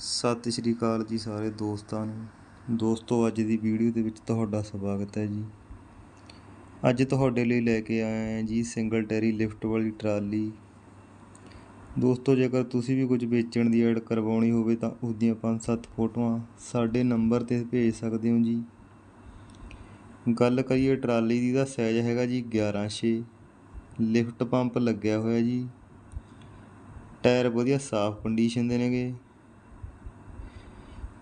ਸਤਿ ਸ਼੍ਰੀ ਅਕਾਲ ਜੀ ਸਾਰੇ ਦੋਸਤਾਂ ਨੂੰ। ਦੋਸਤੋ, ਅੱਜ ਦੀ ਵੀਡੀਓ ਦੇ ਵਿੱਚ ਤੁਹਾਡਾ ਸਵਾਗਤ ਹੈ ਜੀ। ਅੱਜ ਤੁਹਾਡੇ ਲਈ ਲੈ ਕੇ ਆਏ ਹਾਂ ਜੀ ਸਿੰਗਲ ਟੈਰੀ ਲਿਫਟ ਵਾਲੀ ਟਰਾਲੀ। ਦੋਸਤੋ, ਜੇਕਰ ਤੁਸੀਂ ਵੀ ਕੁਝ ਵੇਚਣ ਦੀ ਐਡ ਕਰਵਾਉਣੀ ਹੋਵੇ ਤਾਂ ਉਸ ਦੀਆਂ 5-7 ਫੋਟੋਆਂ ਸਾਡੇ ਨੰਬਰ ਤੇ ਭੇਜ ਸਕਦੇ ਹੋ ਜੀ। ਗੱਲ ਕਰੀਏ ਟਰਾਲੀ ਦੀ ਦਾ ਸਾਈਜ਼ ਹੈਗਾ ਜੀ 11-6 ਲਿਫਟ ਪੰਪ ਲੱਗਿਆ ਹੋਇਆ ਜੀ। ਟਾਇਰ ਵਧੀਆ ਸਾਫ਼ ਕੰਡੀਸ਼ਨ ਦੇ ਨੇਗੇ।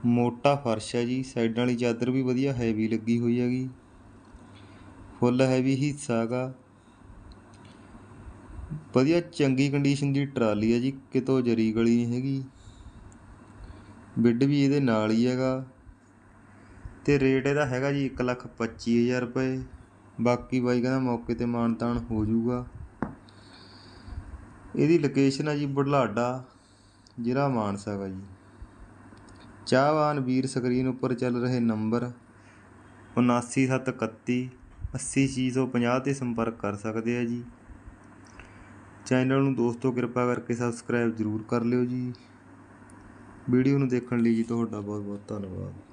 ਮੋਟਾ ਫਰਸ਼ ਹੈ ਜੀ, ਸਾਈਡਾਂ ਵਾਲੀ ਚਾਦਰ ਵੀ ਵਧੀਆ ਹੈਵੀ ਲੱਗੀ ਹੋਈ ਹੈਗੀ। ਫੁੱਲ ਹੈਵੀ ਹਿੱਸਾ ਹੈਗਾ। ਵਧੀਆ ਚੰਗੀ ਕੰਡੀਸ਼ਨ ਦੀ ਟਰਾਲੀ ਹੈ ਜੀ, ਕਿਤੋਂ ਜਰੀ ਗਲੀ ਨਹੀਂ ਹੈਗੀ। ਬਿੱਡ ਵੀ ਇਹਦੇ ਨਾਲ ਹੀ ਹੈਗਾ। ਤੇ ਰੇਟ ਇਹਦਾ ਹੈਗਾ ਜੀ 125000 ਰੁਪਏ। ਬਾਕੀ ਬਾਈ ਕਹਿੰਦਾ ਮੌਕੇ ਤੇ ਮਾਨਤਾਨ ਹੋ ਜਾਊਗਾ। ਇਹਦੀ ਲੋਕੇਸ਼ਨ ਹੈ ਜੀ ਬੁਢਲਾਡਾ, ਜ਼ਿਲ੍ਹਾ ਮਾਨਸਾ ਹੈਗਾ ਜੀ। ਚਾਹਵਾਨ ਵੀਰ ਸਕਰੀਨ ਉੱਪਰ ਚੱਲ ਰਹੇ ਨੰਬਰ 79731 80650 ਤੇ ਸੰਪਰਕ ਕਰ ਸਕਦੇ ਆ ਜੀ। ਚੈਨਲ ਨੂੰ ਦੋਸਤੋ ਕਿਰਪਾ ਕਰਕੇ ਸਬਸਕ੍ਰਾਈਬ ਜ਼ਰੂਰ ਕਰ ਲਿਓ ਜੀ। ਵੀਡੀਓ ਨੂੰ ਦੇਖਣ ਲਈ ਜੀ ਤੁਹਾਡਾ ਬਹੁਤ ਬਹੁਤ ਧੰਨਵਾਦ।